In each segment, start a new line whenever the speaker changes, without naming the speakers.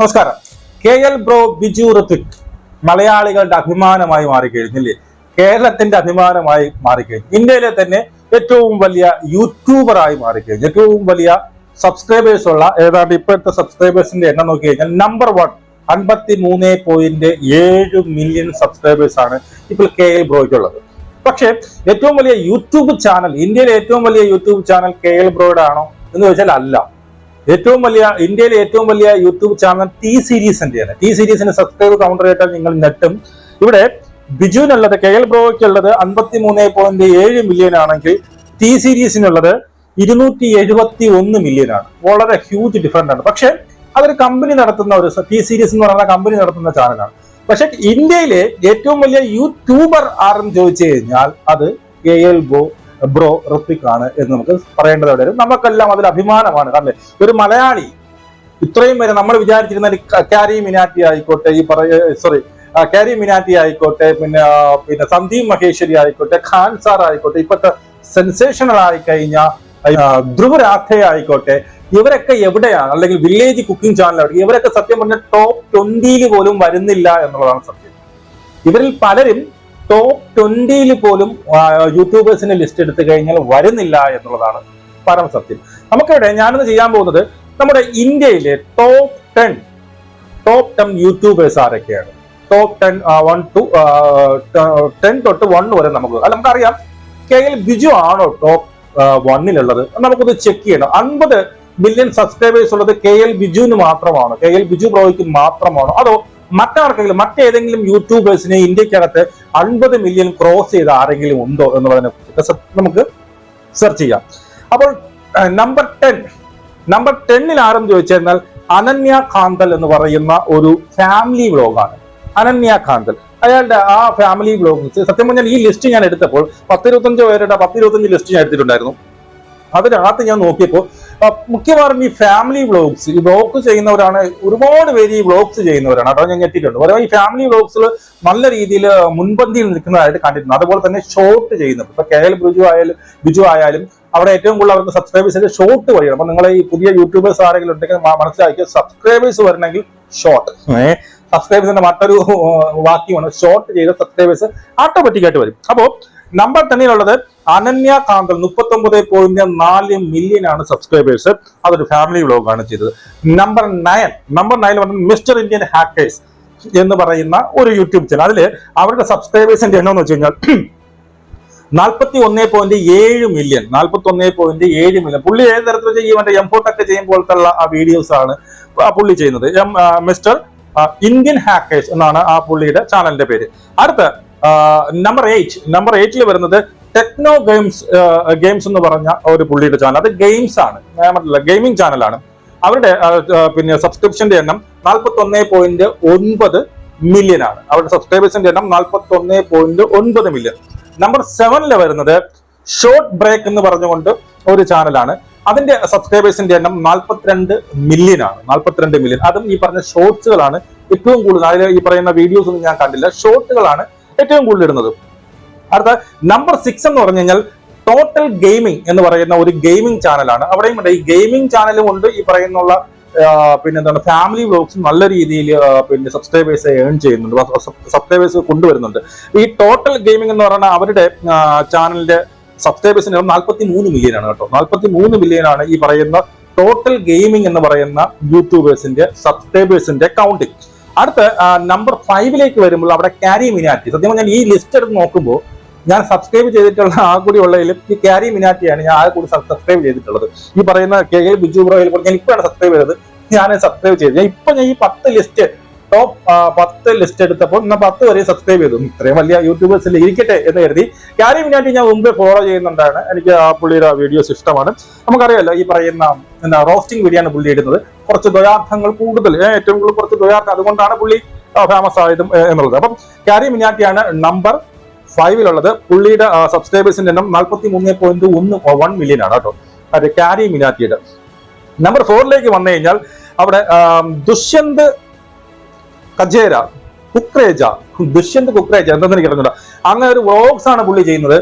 നമസ്കാരം. K L bro Biju Rithvik മലയാളികളുടെ അഭിമാനമായി മാറിക്കഴിഞ്ഞില്ലേ? കേരളത്തിന്റെ അഭിമാനമായി മാറിക്കഴിഞ്ഞു. ഇന്ത്യയിലെ തന്നെ ഏറ്റവും വലിയ യൂട്യൂബറായി മാറിക്കഴിഞ്ഞു. ഏറ്റവും വലിയ സബ്സ്ക്രൈബേഴ്സ് ഉള്ള ഏതാണ്ട് ഇപ്പോഴത്തെ സബ്സ്ക്രൈബേഴ്സിന്റെ എണ്ണം നോക്കി കഴിഞ്ഞാൽ നമ്പർ വൺ അൻപത്തി മൂന്ന് പോയിന്റ് ഏഴ് മില്യൺ സബ്സ്ക്രൈബേഴ്സ് ആണ് ഇപ്പോൾ കെ എൽ ബ്രോയ്ക്കുള്ളത്. പക്ഷേ ഏറ്റവും വലിയ യൂട്യൂബ് ചാനൽ ഇന്ത്യയിലെ ഏറ്റവും വലിയ യൂട്യൂബ് ചാനൽ കെ എൽ ബ്രോയുടെ ആണോ എന്ന് ചോദിച്ചാൽ അല്ല. ഏറ്റവും വലിയ ഇന്ത്യയിലെ ഏറ്റവും വലിയ യൂട്യൂബ് ചാനൽ ടി സീരീസിന്റെയാണ് ടി സീരീസിന് സബ്സ്ക്രൈബ് കൗണ്ടർ ആയിട്ട് നിങ്ങൾ നെട്ടും ഇവിടെ ബിജുവിനുള്ളത് കെ എൽ ബ്രോയ്ക്കുള്ളത് അൻപത്തി മൂന്ന് പോയിന്റ് ഏഴ് മില്യൺ ആണെങ്കിൽ ടി സീരീസിനുള്ളത് ഇരുന്നൂറ്റി എഴുപത്തി ഒന്ന് മില്യൺ ആണ്. വളരെ ഹ്യൂജ് ഡിഫറന്റ് ആണ്. പക്ഷേ അതൊരു കമ്പനി നടത്തുന്ന ഒരു ടി സീരീസ് എന്ന് പറയുന്ന കമ്പനി നടത്തുന്ന ചാനലാണ്. പക്ഷെ ഇന്ത്യയിലെ ഏറ്റവും വലിയ യൂട്യൂബർ ആരെന്ന് ചോദിച്ചു കഴിഞ്ഞാൽ അത് K L bro bro Rithvik ആണ് എന്ന് നമുക്ക് പറയേണ്ടത് വരും. നമുക്കെല്ലാം അതിൽ അഭിമാനമാണ്. കാരണം ഒരു മലയാളി ഇത്രയും വരെ നമ്മൾ വിചാരിച്ചിരുന്ന കാരി മിനാറ്റി ആയിക്കോട്ടെ ഈ പറയ സോറി കാരി മിനാറ്റി ആയിക്കോട്ടെ പിന്നെ പിന്നെ സന്ദീപ് മഹേശ്വരി ആയിക്കോട്ടെ ഖാൻ സാർ ആയിക്കോട്ടെ ഇപ്പോഴത്തെ സെൻസേഷണൽ ആയി കഴിഞ്ഞ ധ്രുവ രാധെ ആയിക്കോട്ടെ ഇവരൊക്കെ എവിടെയാണ്? അല്ലെങ്കിൽ വില്ലേജ് കുക്കിംഗ് ചാനൽ അവിടെ ഇവരൊക്കെ സത്യം പറഞ്ഞ ടോപ്പ് ട്വന്റിയിൽ പോലും വരുന്നില്ല എന്നുള്ളതാണ് സത്യം. ഇവരിൽ പലരും ടോപ്പ് ട്വന്റിയിൽ പോലും യൂട്യൂബേഴ്സിന് ലിസ്റ്റ് എടുത്തു കഴിഞ്ഞാൽ വരുന്നില്ല എന്നുള്ളതാണ് പരമസത്യം നമുക്കിവിടെ ഞാനിന്ന് ചെയ്യാൻ പോകുന്നത് നമ്മുടെ ഇന്ത്യയിലെ top ten top ten youtubers ആരൊക്കെയാണ്? Top ten one two ten തൊട്ട് വൺ വരെ നമുക്ക്. അല്ല നമുക്കറിയാം. കെ എൽ ബിജു ആണോ ടോപ്പ് വണ്ണിലുള്ളത് നമുക്കൊന്ന് ചെക്ക് ചെയ്യണം. അൻപത് മില്യൺ സബ്സ്ക്രൈബേഴ്സ് ഉള്ളത് കെ എൽ ബിജുവിന് മാത്രമാണ്. കെ എൽ ബിജു ബ്രോയ്ക്ക് മാത്രമാണോ? അതോ മറ്റാർക്കെങ്കിലും മറ്റേതെങ്കിലും യൂട്യൂബേഴ്സിനെ ഇന്ത്യക്കകത്ത് അൻപത് മില്യൺ ക്രോസ് ചെയ്ത ആരെങ്കിലും ഉണ്ടോ എന്ന് കുറിച്ച് നമുക്ക് സെർച്ച് ചെയ്യാം. അപ്പോൾ നമ്പർ ടെൻ നമ്പർ ടെന്നിൽ ആരെന്ന് ചോദിച്ചു അനന്യ കാന്തൽ എന്ന് പറയുന്ന ഒരു ഫാമിലി വ്ലോഗാണ് അനന്യ കാന്തൽ. അയാളുടെ ആ ഫാമിലി വ്ലോഗ് സത്യം പറഞ്ഞാൽ ഈ ലിസ്റ്റ് ഞാൻ എടുത്തപ്പോൾ പത്തിരുപത്തഞ്ച് പേരുടെ പത്തിരുപത്തഞ്ച് ലിസ്റ്റ് ഞാൻ എടുത്തിട്ടുണ്ടായിരുന്നു. അതിനകത്ത് ഞാൻ നോക്കിയപ്പോൾ മിക്കവാറും ഈ ഫാമിലി വ്ലോഗ്സ് ഈ വ്ലോഗ് ചെയ്യുന്നവരാണ് ഒരുപാട് പേര് ഈ വ്ലോഗ്സ് ചെയ്യുന്നവരാണ്. കേട്ടോ ഞാൻ ഞെട്ടിയിട്ടുണ്ട്. അതുപോലെ ഈ ഫാമിലി വ്ലോഗ്സിൽ നല്ല രീതിയിൽ മുൻപന്തിയിൽ നിൽക്കുന്നതായിട്ട് കണ്ടിട്ടുണ്ട്. അതുപോലെ തന്നെ ഷോർട്ട് ചെയ്യുന്നത്. ഇപ്പൊ കെ എൽ ബിജു ആയാലും ബിജു ആയാലും അവിടെ ഏറ്റവും കൂടുതൽ അവർക്ക് സബ്സ്ക്രൈബേഴ്സിന്റെ ഷോർട്ട് വഴിയാണ്. അപ്പൊ നിങ്ങൾ ഈ പുതിയ യൂട്യൂബേഴ്സ് ആരെങ്കിലും ഉണ്ടെങ്കിൽ മനസ്സിലാക്കിയ സബ്സ്ക്രൈബേഴ്സ് വരണമെങ്കിൽ ഷോർട്ട് സബ്സ്ക്രൈബേഴ്സിന്റെ മറ്റൊരു വാക്യമാണ് ഷോർട്ട് ചെയ്ത സബ്സ്ക്രൈബേഴ്സ് ഓട്ടോമാറ്റിക് ആയിട്ട് വരും. അപ്പോൾ നമ്പർ ടെന്നിലുള്ളത് അനന്യ കാന്തൽ മുപ്പത്തി ഒമ്പത് പോയിന്റ് നാല് മില്യൺ ആണ് സബ്സ്ക്രൈബേഴ്സ് അതൊരു ഫാമിലി വ്ലോഗാണ് ചെയ്തത്. നമ്പർ നയൻ നമ്പർ നയൻ പറഞ്ഞ മിസ്റ്റർ ഇന്ത്യൻ ഹാക്കേഴ്സ് എന്ന് പറയുന്ന ഒരു യൂട്യൂബ് ചാനൽ അതിൽ അവരുടെ സബ്സ്ക്രൈബേഴ്സിന്റെ എണ്ണം എന്ന് വെച്ച് കഴിഞ്ഞാൽ നാൽപ്പത്തി ഒന്നേ പോയിന്റ് ഏഴ് മില്യൺ നാൽപ്പത്തി ഒന്നേ പോയിന്റ് ഏഴ് മില്യൺ പുള്ളി ഏത് തരത്തിൽ ചെയ്യും? മറ്റേ എംപോർട്ടൊക്കെ ചെയ്യുമ്പോഴത്തെ ആ വീഡിയോസ് ആണ് പുള്ളി ചെയ്യുന്നത്. മിസ്റ്റർ ഇന്ത്യൻ ഹാക്കേഴ്സ് എന്നാണ് ആ പുള്ളിയുടെ ചാനലിന്റെ പേര്. അടുത്ത നമ്പർ എയ്റ്റ് നമ്പർ എയ്റ്റിൽ വരുന്നത് ടെക്നോ ഗെയിംസ് ഗെയിംസ് എന്ന് പറഞ്ഞ ഒരു പുള്ളിയുടെ ചാനൽ അത് ഗെയിംസ് ആണ്. ഞാൻ ഗെയിമിംഗ് ചാനലാണ് അവരുടെ പിന്നെ സബ്സ്ക്രിപ്ഷന്റെ എണ്ണം നാൽപ്പത്തി ഒന്നേ പോയിന്റ് ഒൻപത് മില്യൺ ആണ്. അവരുടെ സബ്സ്ക്രൈബേഴ്സിന്റെ എണ്ണം നാൽപ്പത്തി ഒന്നേ പോയിന്റ് ഒൻപത് മില്യൺ നമ്പർ സെവനിൽ വരുന്നത് ഷോർട്ട് ബ്രേക്ക് എന്ന് പറഞ്ഞുകൊണ്ട് ഒരു ചാനലാണ് അതിന്റെ സബ്സ്ക്രൈബേഴ്സിന്റെ എണ്ണം നാൽപ്പത്തിരണ്ട് മില്യൺ ആണ്. നാൽപ്പത്തിരണ്ട് മില്യൺ അതും ഈ പറഞ്ഞ ഷോർട്സുകളാണ് ഏറ്റവും കൂടുതൽ. അതിൽ ഈ പറയുന്ന വീഡിയോസ് ഒന്നും ഞാൻ കണ്ടില്ല. ഷോർട്ടുകളാണ് ഏറ്റവും കൂടുതൽ ഇടുന്നത്. അടുത്ത നമ്പർ സിക്സ് എന്ന് പറഞ്ഞു കഴിഞ്ഞാൽ ടോട്ടൽ ഗെയിമിംഗ് എന്ന് പറയുന്ന ഒരു ഗെയിമിംഗ് ചാനലാണ് അവിടെയും ഈ ഗെയിമിംഗ് ചാനലും ഉണ്ട്. ഈ പറയുന്നുള്ള പിന്നെ എന്താണ് ഫാമിലി വ്ലോഗ്സും നല്ല രീതിയിൽ പിന്നെ സബ്സ്ക്രൈബേഴ്സ് ഏൺ ചെയ്യുന്നുണ്ട്. സബ്സ്ക്രൈബേഴ്സ് കൊണ്ടുവരുന്നുണ്ട്. ഈ ടോട്ടൽ ഗെയിമിംഗ് എന്ന് പറഞ്ഞാൽ അവരുടെ ചാനലിന്റെ സബ്സ്ക്രൈബേഴ്സിന് നാൽപ്പത്തി മൂന്ന് മില്യൺ ആണ് കേട്ടോ. നാൽപ്പത്തി മൂന്ന് മില്യൺ ആണ് ഈ പറയുന്ന ടോട്ടൽ ഗെയിമിംഗ് എന്ന് പറയുന്ന യൂട്യൂബേഴ്സിന്റെ സബ്സ്ക്രൈബേഴ്സിന്റെ കൗണ്ടിങ് അടുത്ത നമ്പർ ഫൈവിലേക്ക് വരുമ്പോൾ അവിടെ കാരി മിനാറ്റി സത്യം പറഞ്ഞാൽ ഈ ലിസ്റ്റ് എടുത്ത് നോക്കുമ്പോൾ ഞാൻ സബ്സ്ക്രൈബ് ചെയ്തിട്ടുള്ള ആ കൂടി ഉള്ളതിൽ ഈ ക്യാരി മിനാറ്റിയാണ് ഞാൻ ആ കൂടി സബ്സ്ക്രൈബ് ചെയ്തിട്ടുള്ളത്. ഈ പറയുന്ന കെ എൽ ബിജു ബ്രോയിൽ കൂടി ഞാൻ ഇപ്പോഴാണ് സബ്സ്ക്രൈബ് ചെയ്തത്. ഞാൻ സബ്സ്ക്രൈബ് ചെയ്തത് ഞാൻ ഇപ്പൊ ഞാൻ ഈ പത്ത് ലിസ്റ്റ് ടോപ്പ് പത്ത് ലിസ്റ്റ് എടുത്തപ്പോൾ ഞാൻ പത്ത് വരെ സബ്സ്ക്രൈബ് ചെയ്തു. ഇത്രയും വലിയ യൂട്യൂബേഴ്സിൽ ഇരിക്കട്ടെ എന്ന് കരുതി. കാരി മിനാറ്റി ഞാൻ മുമ്പേ ഫോളോ ചെയ്യുന്നുണ്ടാണ്. എനിക്ക് ആ പുള്ളിയുടെ വീഡിയോസ് ഇഷ്ടമാണ്. നമുക്കറിയാമല്ലോ ഈ പറയുന്ന എന്താ റോസ്റ്റിംഗ് വീഡിയോ ആണ് പുള്ളി ഇടുന്നത്. കുറച്ച് ദ്വയാർത്ഥങ്ങൾ കൂടുതൽ ഏറ്റവും കൂടുതൽ കുറച്ച് ദ്വയാർത്ഥം അതുകൊണ്ടാണ് പുള്ളി ഫേമസ് ആയതും എന്നുള്ളത്. അപ്പം ക്യാരി മിനാറ്റിയാണ് നമ്പർ ഫൈവിലുള്ളത് പുള്ളിയുടെ സബ്സ്ക്രൈബേഴ്സിന്റെ എണ്ണം നാൽപ്പത്തി മൂന്ന് പോയിന്റ് ഒന്ന് വൺ മില്യൺ ആണ് കേട്ടോ. അത് ക്യാരി മിനാറ്റിയുടെ നമ്പർ ഫോറിലേക്ക് വന്നു കഴിഞ്ഞാൽ അവിടെ ദുഷ്യന്ത് കജേര കുക്രേജ ദുഷ്യന്ത് കുക്രേജ എന്തെന്ന് എനിക്ക് അങ്ങനെ ഒരു വ്ളോഗ്സ് ആണ് പുള്ളി ചെയ്യുന്നത്.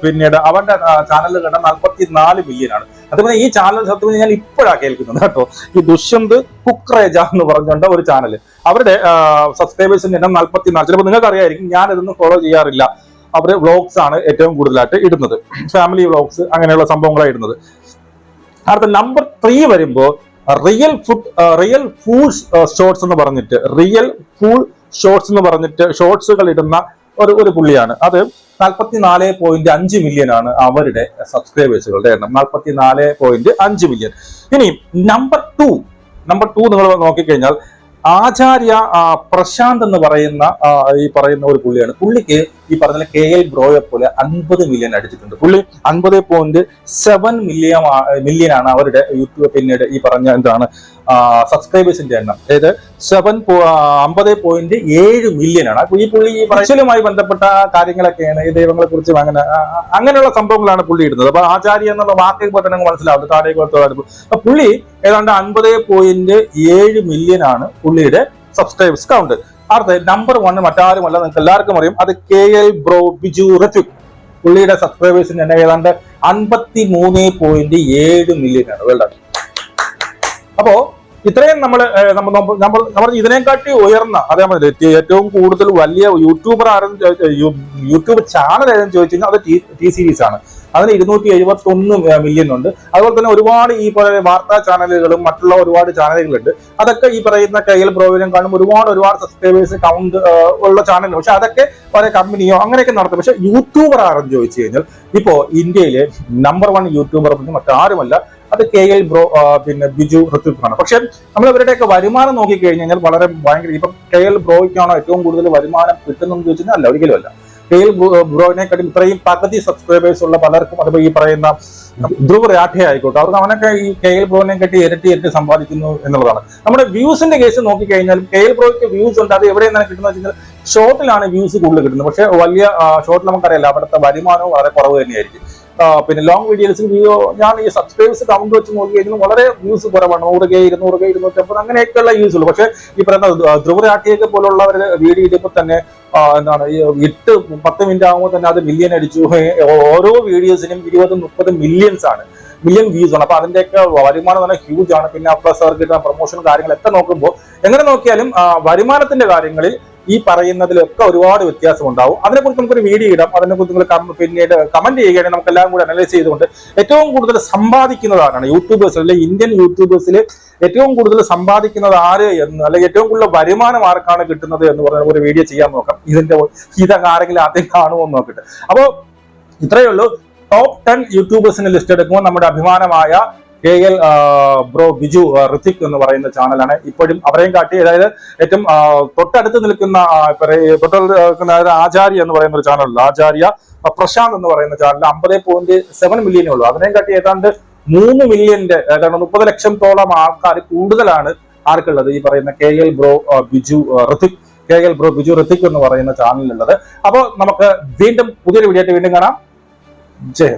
പിന്നീട് അവന്റെ ചാനലിൽ കണ്ട നാൽപ്പത്തി നാല് മില്യൺ ആണ്. അതുപോലെ ഈ ചാനൽ സത്യം കഴിഞ്ഞാൽ ഇപ്പോഴാണ് കേൾക്കുന്നത് കേട്ടോ. ഈ ദുഷ്യന്ത് കുക്രേജ എന്ന് പറഞ്ഞുകൊണ്ട് ഒരു ചാനൽ അവരുടെ സബ്സ്ക്രൈബേഴ്സിന്റെ എണ്ണം നാൽപ്പത്തി നാല് ചിലപ്പോൾ നിങ്ങൾക്ക് അറിയായിരിക്കും ഞാൻ ഇതൊന്നും ഫോളോ ചെയ്യാറില്ല. അവർ വ്ളോഗ്സ് ആണ് ഏറ്റവും കൂടുതലായിട്ട് ഇടുന്നത്. ഫാമിലി വ്ളോഗ്സ് അങ്ങനെയുള്ള സംഭവങ്ങളാണ് ഇടുന്നത്. അടുത്ത നമ്പർ ത്രീ വരുമ്പോൾ real food real full shorts എന്ന് പറഞ്ഞിട്ട് റിയൽ ഫുൾ ഷോർട്സ് എന്ന് പറഞ്ഞിട്ട് ഷോർട്സുകൾ ഇടുന്ന ഒരു ഒരു പുള്ളിയാണ്. അത് നാൽപ്പത്തി നാല് പോയിന്റ് അഞ്ച് മില്യൺ ആണ് അവരുടെ സബ്സ്ക്രൈബേഴ്സുകളുടെ എണ്ണം. നാൽപ്പത്തി നാല് പോയിന്റ് അഞ്ച് മില്യൺ ഇനി നമ്പർ ടു നമ്പർ ടു നിങ്ങൾ നോക്കിക്കഴിഞ്ഞാൽ ആചാര്യ പ്രശാന്ത് എന്ന് പറയുന്ന ഈ പറയുന്ന ഒരു പുള്ളിയാണ്. പുള്ളിക്ക് ഈ പറഞ്ഞ കെ എൽ ബ്രോയെ പോലെ അൻപത് മില്യൺ അടിച്ചിട്ടുണ്ട്. പുള്ളി അൻപത് പോയിന്റ് സെവൻ മില്യൺ മില്യൺ ആണ് അവരുടെ യൂട്യൂബ് പിന്നീട് ഈ പറഞ്ഞ എന്താണ് സബ്സ്ക്രൈബേഴ്സിന്റെ എണ്ണം. അതായത് സെവൻ അമ്പത് പോയിന്റ് ഏഴ് മില്യൺ ആണ്. ഈ പുള്ളി ഈ പറച്ചിലുമായി ബന്ധപ്പെട്ട കാര്യങ്ങളൊക്കെയാണ് ഈ ദൈവങ്ങളെ കുറിച്ച് അങ്ങനെ അങ്ങനെയുള്ള സംഭവങ്ങളാണ് പുള്ളി ഇടുന്നത്. അപ്പൊ ആചാര്യ എന്നുള്ള വാക്ക് പോലെ തന്നെ മനസ്സിലാവും. താഴേക്ക് വളർത്തുക അപ്പൊ പുള്ളി ഏതാണ്ട് അൻപത് പോയിന്റ് ഏഴ് മില്യൺ ആണ് പുള്ളിയുടെ സബ്സ്ക്രൈബേഴ്സ് കൗണ്ട് അടുത്ത നമ്പർ വൺ മറ്റാരുമല്ല നിങ്ങൾക്ക് എല്ലാവർക്കും അറിയും. അത് K L bro Biju Rithvik പുള്ളിയുടെ സബ്സ്ക്രൈബേഴ്സിന് തന്നെ ഏതാണ്ട് അൻപത്തി മൂന്ന് പോയിന്റ് ഏഴ് മില്യൺ ആണ്. വേൾഡ് അപ്പോ ഇത്രയും നമ്മൾ നമ്മൾ നമ്മൾ ഇതിനെക്കാട്ടി ഉയർന്ന അതേ മതി ഏറ്റവും കൂടുതൽ വലിയ യൂട്യൂബർ ആരും യൂട്യൂബ് ചാനൽ ഏതെന്ന് ചോദിച്ചു കഴിഞ്ഞാൽ അത് ടി സീരീസ് ആണ്. അതിന് ഇരുന്നൂറ്റി എഴുപത്തി ഒന്ന് മില്യൺ ഉണ്ട്. അതുപോലെ തന്നെ ഒരുപാട് ഈ പറയുന്ന വാർത്താ ചാനലുകളും മറ്റുള്ള ഒരുപാട് ചാനലുകളുണ്ട്. അതൊക്കെ ഈ പറയുന്ന കയ്യിൽ പ്രോവിനും കാണും. ഒരുപാട് ഒരുപാട് സബ്സ്ക്രൈബേഴ്സ് കൗണ്ട് ഉള്ള ചാനൽ പക്ഷെ അതൊക്കെ പല കമ്പനിയോ അങ്ങനെയൊക്കെ നടത്തും. പക്ഷെ യൂട്യൂബർ ആരെന്ന് ചോദിച്ചു കഴിഞ്ഞാൽ ഇപ്പോ ഇന്ത്യയിലെ നമ്പർ വൺ യൂട്യൂബർ എന്ന് മറ്റാരുമല്ല. അത് കെ എൽ ബ്രോ പിന്നെ ബിജു ഋത്വിക് ആണ്. പക്ഷെ നമ്മൾ ഇവരുടെയൊക്കെ വരുമാനം നോക്കി കഴിഞ്ഞാൽ വളരെ ഭയങ്കര ഇപ്പം കെ എൽ ബ്രോയ്ക്കാണോ ഏറ്റവും കൂടുതൽ വരുമാനം കിട്ടുന്നതെന്ന് ചോദിച്ചാൽ അല്ല ഒരിക്കലും അല്ല. കെ എൽ ബ്രോയിനെക്കാട്ടി ഇത്രയും പകുതി സബ്സ്ക്രൈബേഴ്സ് ഉള്ള പലർക്കും അതുപോലെ ഈ പറയുന്ന ധ്രുവ് രാഠെ ആയിക്കോട്ടെ. അവർക്ക് അവനൊക്കെ ഈ കെ എൽ ബ്രോനെ കെട്ടി ഇരട്ടി ഇരട്ടി സമ്പാദിക്കുന്നു എന്നുള്ളതാണ്. നമ്മുടെ വ്യൂസിന്റെ കേസ് നോക്കിക്കഴിഞ്ഞാൽ കെ എൽ ബ്രോയ്ക്ക് വ്യൂസ് ഉണ്ട്. അത് എവിടെ നിന്നാണ് കിട്ടുന്നത് വെച്ചാൽ ഷോർട്ടിലാണ് വ്യൂസ് കൂടുതൽ കിട്ടുന്നത്. പക്ഷെ വലിയ ഷോർട്ടിൽ നമുക്കറിയില്ല അവിടുത്തെ വരുമാനവും വളരെ കുറവ് തന്നെയായിരിക്കും. പിന്നെ ലോങ് വീഡിയോസിൽ വ്യൂ ഞാൻ ഈ സബ്സ്ക്രൈബേഴ്സ് കൗണ്ട് വെച്ച് നോക്കി കഴിഞ്ഞാൽ വളരെ വ്യൂസ് കുറവാണ്. നൂറ് കെ ഇരുന്നൂറ് കെ ഇരുന്നൂറ്റമ്പത് അങ്ങനെയൊക്കെയുള്ള വ്യൂസ് ഉള്ളൂ. പക്ഷേ ഈ പറയുന്ന ധ്രുവരാട്ടിയൊക്കെ പോലുള്ളവരുടെ വീഡിയോ ഇടുമ്പോൾ തന്നെ എന്താണ് ഈ എട്ട് പത്ത് മിനിറ്റ് ആകുമ്പോൾ തന്നെ അത് മില്യൺ അടിച്ചു. ഓരോ വീഡിയോസിനും ഇരുപതും മുപ്പതും മില്യൺസ് ആണ്. മില്യൺ വ്യൂസ് ആണ്. അപ്പൊ അതിന്റെയൊക്കെ വരുമാനം തന്നെ ഹ്യൂജ് ആണ്. പിന്നെ പ്ലസ് അവർക്ക് കിട്ടുന്ന പ്രൊമോഷൻ കാര്യങ്ങളൊക്കെ നോക്കുമ്പോൾ എങ്ങനെ നോക്കിയാലും വരുമാനത്തിന്റെ കാര്യങ്ങളിൽ ഈ പറയുന്നതിലൊക്കെ ഒരുപാട് വ്യത്യാസം ഉണ്ടാവും അതിനെക്കുറിച്ച് നമുക്കൊരു വീഡിയോ ഇടാം. അതിനെക്കുറിച്ച് നിങ്ങൾ പിന്നീട് കമന്റ് ചെയ്യുകയാണെങ്കിൽ നമുക്ക് എല്ലാം കൂടി അനലൈസ് ചെയ്തുകൊണ്ട് ഏറ്റവും കൂടുതൽ സമ്പാദിക്കുന്നതാണ് യൂട്യൂബേഴ്സ് അല്ലെങ്കിൽ ഇന്ത്യൻ യൂട്യൂബേഴ്സിൽ ഏറ്റവും കൂടുതൽ സമ്പാദിക്കുന്നത് ആര് എന്ന് അല്ലെങ്കിൽ ഏറ്റവും കൂടുതൽ വരുമാനം ആർക്കാണ് കിട്ടുന്നത് എന്ന് പറഞ്ഞ ഒരു വീഡിയോ ചെയ്യാൻ നോക്കാം. ഇതിന്റെ ഇതൊക്കെ ആരെങ്കിലും ആദ്യം കാണുമോ എന്ന് നോക്കിയിട്ട് അപ്പോ ഇത്രയേ ഉള്ളൂ. ടോപ്പ് ടെൻ യൂട്യൂബേഴ്സിന്റെ ലിസ്റ്റ് എടുക്കുമ്പോൾ നമ്മുടെ അഭിമാനമായ K L bro Biju Hrithik എന്ന് പറയുന്ന ചാനലാണ്. ഇപ്പോഴും അവരെയും കാട്ടി അതായത് ഏറ്റവും തൊട്ടടുത്ത് നിൽക്കുന്ന തൊട്ടടുത്ത് നിൽക്കുന്ന ആചാര്യ എന്ന് പറയുന്ന ഒരു ചാനലുണ്ട്. ആചാര്യ പ്രശാന്ത് എന്ന് പറയുന്ന ചാനൽ അമ്പത് പോയിന്റ് സെവൻ മില്യനേ ഉള്ളൂ. അതിനെയും കാട്ടി ഏതാണ്ട് മൂന്ന് മില്യന്റെ ഏതാണ്ട് മുപ്പത് ലക്ഷത്തോളം ആൾക്കാർ കൂടുതലാണ് ആർക്കുള്ളത് ഈ പറയുന്ന K L bro Biju Hrithik K L bro Biju Hrithik എന്ന് പറയുന്ന ചാനലിലുള്ളത്. അപ്പോൾ നമുക്ക് വീണ്ടും പുതിയൊരു വീഡിയോ ആയിട്ട് വീണ്ടും കാണാം. ജയ്